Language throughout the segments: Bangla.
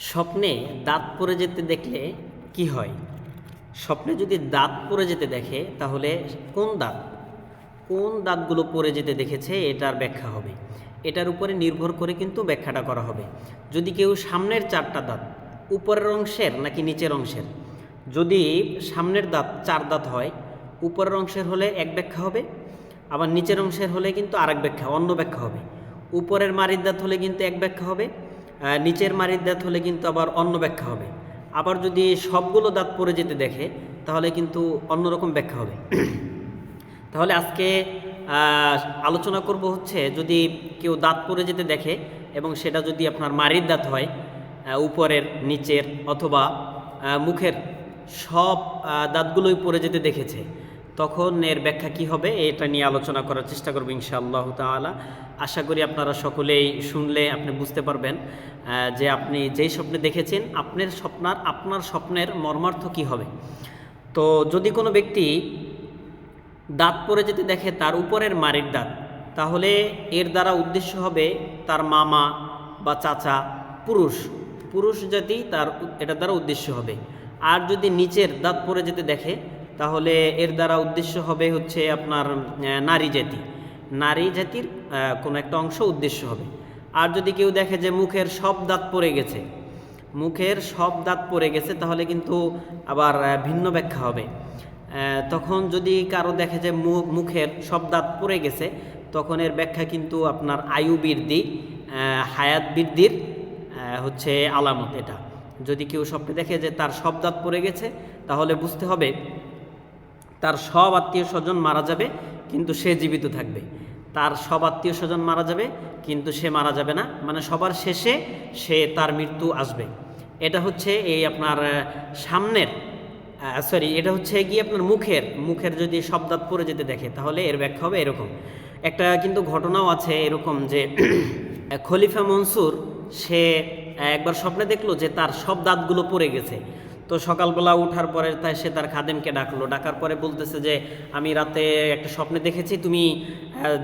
স্বপ্নে দাঁত পড়ে যেতে দেখলে কি হয়? স্বপ্নে যদি দাঁত পড়ে যেতে দেখে, তাহলে কোন দাঁত? কোন দাঁতগুলো পড়ে যেতে দেখেছে, এটার ব্যাখ্যা হবে। এটার উপরে নির্ভর করে কিন্তু ব্যাখ্যাটা করা হবে। যদি কেউ সামনের চারটা দাঁত, উপরের অংশের নাকি নিচের অংশের? যদি সামনের দাঁত চার দাঁত হয়, উপরের অংশের হলে এক ব্যাখ্যা হবে, আবার নিচের অংশের হলে কিন্তু আরেক ব্যাখ্যা, অন্য ব্যাখ্যা হবে। উপরের মারির দাঁত হলে কিন্তু এক ব্যাখ্যা হবে নিচের মারির দাঁত হলে কিন্তু আবার অন্য ব্যাখ্যা হবে। আবার যদি সবগুলো দাঁত পড়ে যেতে দেখে, তাহলে কিন্তু অন্যরকম ব্যাখ্যা হবে। তাহলে আজকে আলোচনা করব হচ্ছে যদি কেউ দাঁত পড়ে যেতে দেখে এবং সেটা যদি আপনার মারির দাঁত হয় উপরের, নিচের অথবা মুখের সব দাঁতগুলোই পড়ে যেতে দেখেছে তখন এর ব্যাখ্যা কি হবে? এটা নিয়ে আলোচনা করার চেষ্টা করব ইনশাআল্লাহ তাআলা। আশা করি আপনারা সকলেই শুনলে আপনি বুঝতে পারবেন যে আপনি যেই স্বপ্নে দেখেছেন, আপনার স্বপ্নার, আপনার স্বপ্নের মর্মার্থ কি হবে? তো যদি কোনো ব্যক্তি দাঁত পরে যেতে দেখে তার উপরের মারির দাঁত, তাহলে এর দ্বারা উদ্দেশ্য হবে তার মামা বা চাচা পুরুষ। পুরুষ জাতি তার, এটার দ্বারা উদ্দেশ্য হবে। আর যদি নিচের দাঁত পরে যেতে দেখে তাহলে এর দ্বারা উদ্দেশ্য হবে হচ্ছে আপনার নারী জাতি। নারী জাতির কোনো একটা অংশ উদ্দেশ্য হবে। আর যদি কেউ দেখে যে মুখের সব দাঁত পড়ে গেছে, মুখের সব দাঁত পড়ে গেছে, তাহলে কিন্তু আবার ভিন্ন ব্যাখ্যা হবে। তখন যদি কারও দেখে যে মুখের সব দাঁত পড়ে গেছে, তখন এর ব্যাখ্যা কিন্তু আপনার আয়ু বৃদ্ধি হায়াত বৃদ্ধির হচ্ছে আলামত এটা। যদি কেউ স্বপ্নে দেখে যে তার সব দাঁত পড়ে গেছে, তাহলে বুঝতে হবে তার সব আত্মীয় স্বজন মারা যাবে, কিন্তু সে জীবিত থাকবে। তার সব আত্মীয় স্বজন মারা যাবে, কিন্তু সে মারা যাবে না। মানে সবার শেষে সে তার মৃত্যু আসবে। এটা হচ্ছে এই আপনার সামনের সরি এটা হচ্ছে গিয়ে আপনার মুখের মুখের যদি সব দাঁত পড়ে যেতে দেখে, তাহলে এর ব্যাখ্যা হবে এরকম। একটা কিন্তু ঘটনাও আছে এরকম যে খলিফা মনসুর, সে একবার স্বপ্নে দেখল যে তার সব দাঁতগুলো পড়ে গেছে। তো সকালবেলা উঠার পরে তাই সে তার খাদেমকে ডাকলো। ডাকার পরে বলতেছে যে, আমি রাতে একটা স্বপ্নে দেখেছি, তুমি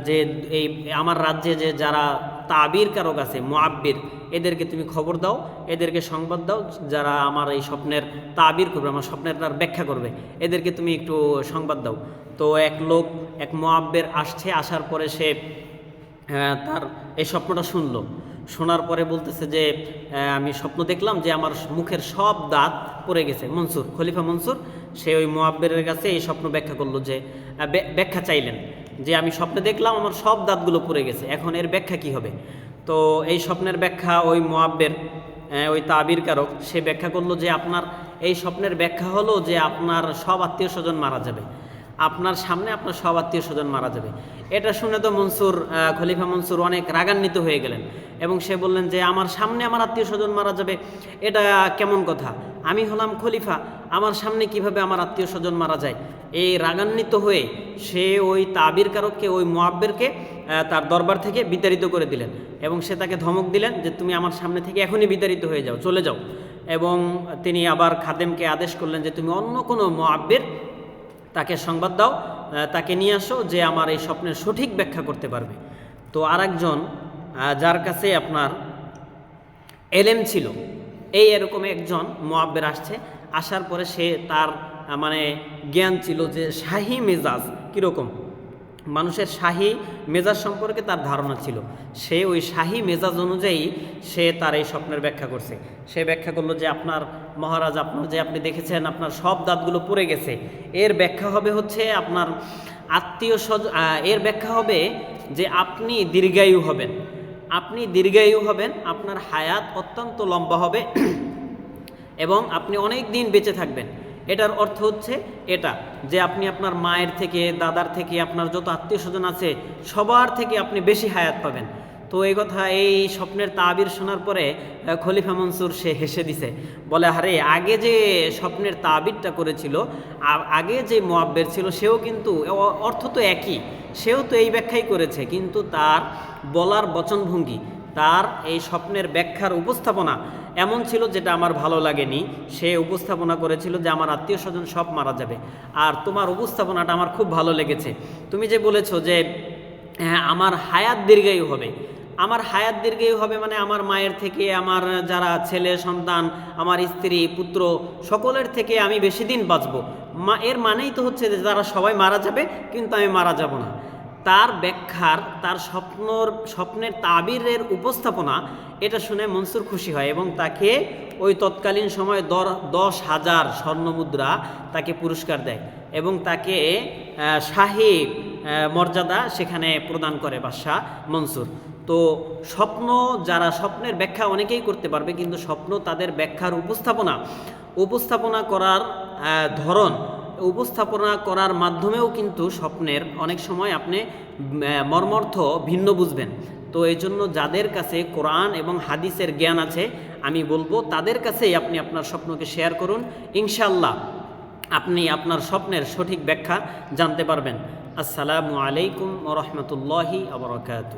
যে, এই, আমার রাজ্যে যে, যারা তাবির কারক আছে মোয়াব্বির এদেরকে তুমি খবর দাও, এদেরকে সংবাদ দাও, যারা আমার এই স্বপ্নের তাবির করবে, আমার স্বপ্নের তার ব্যাখ্যা করবে, এদেরকে তুমি একটু সংবাদ দাও। তো এক লোক, এক মোয়াব্বের আসছে, আসার পরে সে তার এই স্বপ্নটা শুনলো। শোনার পরে বলতেছে যে আমি স্বপ্ন দেখলাম যে আমার মুখের সব দাঁত পড়ে গেছে। মনসুর, খলিফা মনসুর, সে ওই মোয়াব্বেরের কাছে এই স্বপ্ন ব্যাখ্যা করল যে ব্যাখ্যা চাইলেন যে আমি স্বপ্নে দেখলাম আমার সব দাঁতগুলো পড়ে গেছে, এখন এর ব্যাখ্যা কি হবে? তো এই স্বপ্নের ব্যাখ্যা ওই মোয়াব্বের ওই তাবির কারক সে ব্যাখ্যা করল যে, আপনার এই স্বপ্নের ব্যাখ্যা হলো যে আপনার সব আত্মীয় স্বজন মারা যাবে। আপনার সামনে আপনার সব আত্মীয় স্বজন মারা যাবে। এটা শুনে তো মনসুর খলিফা মনসুর অনেক রাগান্বিত হয়ে গেলেন এবং সে বললেন যে, আমার সামনে আমার আত্মীয় স্বজন মারা যাবে, এটা কেমন কথা? আমি হলাম খলিফা, আমার সামনে কীভাবে আমার আত্মীয় স্বজন মারা যায়? এই রাগান্বিত হয়ে সে ওই তাবির কারককে, ওই মোয়াব্বেরকে তার দরবার থেকে বিতাড়িত করে দিলেন এবং সে তাকে ধমক দিলেন যে, তুমি আমার সামনে থেকে এখনই বিতাড়িত হয়ে যাও, চলে যাও। এবং তিনি আবার খাদেমকে আদেশ করলেন যে, তুমি অন্য কোনো মোয়াব্বের তাকে সংবাদ দাও তাকে নিয়ে আসো যে আমার এই স্বপ্নের সঠিক ব্যাখ্যা করতে পারবে। তো আর একজন যার কাছে আপনার এলেম ছিল, এই এরকম একজন মোয়াব্বের আসছে। আসার পরে সে তার মানে জ্ঞান ছিল যে শাহী মেজাজ কীরকম? মানুষের শাহী মেজাজ সম্পর্কে তার ধারণা ছিল। সে ওই শাহী মেজাজ অনুযায়ী সে তার এই স্বপ্নের ব্যাখ্যা করছে। সে ব্যাখ্যা করল যে আপনার মহারাজ, আপনার যে আপনি দেখেছেন, আপনার সব দাঁতগুলো পড়ে গেছে। এর ব্যাখ্যা হবে হচ্ছে আপনার আত্মীয় স্বজ এর ব্যাখ্যা হবে যে আপনি দীর্ঘায়ু হবেন। আপনি দীর্ঘায়ু হবেন, আপনার হায়াত অত্যন্ত লম্বা হবে এবং আপনি অনেক দিন বেঁচে থাকবেন। এটার অর্থ হচ্ছে এটা, যে আপনি আপনার মায়ের থেকে, দাদার থেকে, আপনার যত আত্মীয় স্বজন আছে, সবার থেকে আপনি বেশি হায়াত পাবেন। তো এই কথা, এই স্বপ্নের তাবির শোনার পরে খলিফা মনসুর সে হেসে দিছে, বলে, আরে, আগে যে স্বপ্নের তাবিরটা করেছিল আগে যে মোয়াব্বের ছিল, সেও কিন্তু অর্থ তো একই, সেও তো এই ব্যাখ্যাই করেছে, কিন্তু তার বলার বচনভঙ্গি, তার এই স্বপ্নের ব্যাখ্যার উপস্থাপনা এমন ছিল যেটা আমার ভালো লাগেনি। সে উপস্থাপনা করেছিল যে আমার আত্মীয় স্বজন সব মারা যাবে। আর তোমার উপস্থাপনাটা আমার খুব ভালো লেগেছে। তুমি যে বলেছ যে হ্যাঁ আমার হায়াত দীর্ঘায়ু হবে। আমার হায়াত দীর্ঘায়ু হবে মানে আমার মায়ের থেকে, আমার যারা ছেলে, সন্তান, আমার স্ত্রী, পুত্র, সকলের থেকে আমি বেশি দিন বাঁচব। মা, এর মানেই তো হচ্ছে যে তারা সবাই মারা যাবে, কিন্তু আমি মারা যাব না। তার ব্যাখ্যার, তার স্বপ্নর, স্বপ্নের তাবিরের উপস্থাপনা, এটা শুনে মনসুর খুশি হয় এবং তাকে ওই তৎকালীন সময় দর দশ হাজার স্বর্ণমুদ্রা তাকে পুরস্কার দেয় এবং তাকে শাহী মর্যাদা সেখানে প্রদান করে বাদশাহ মনসুর। তো স্বপ্ন যারা, স্বপ্নের ব্যাখ্যা অনেকেই করতে পারবে, কিন্তু স্বপ্ন তাদের ব্যাখ্যার উপস্থাপনা উপস্থাপনা করার ধরন উপস্থাপনা করার মাধ্যমেও কিন্তু স্বপ্নের অনেক সময় আপনি মর্মর্থ ভিন্ন বুঝবেন। তো এই জন্য যাদের কাছে কোরআন এবং হাদিসের জ্ঞান আছে, আমি বলব তাদের কাছেই আপনি আপনার স্বপ্নকে শেয়ার করুন। ইনশাল্লাহ আপনি আপনার স্বপ্নের সঠিক ব্যাখ্যা জানতে পারবেন। আসসালামু আলাইকুম রহমতুল্লাহি আবরকাত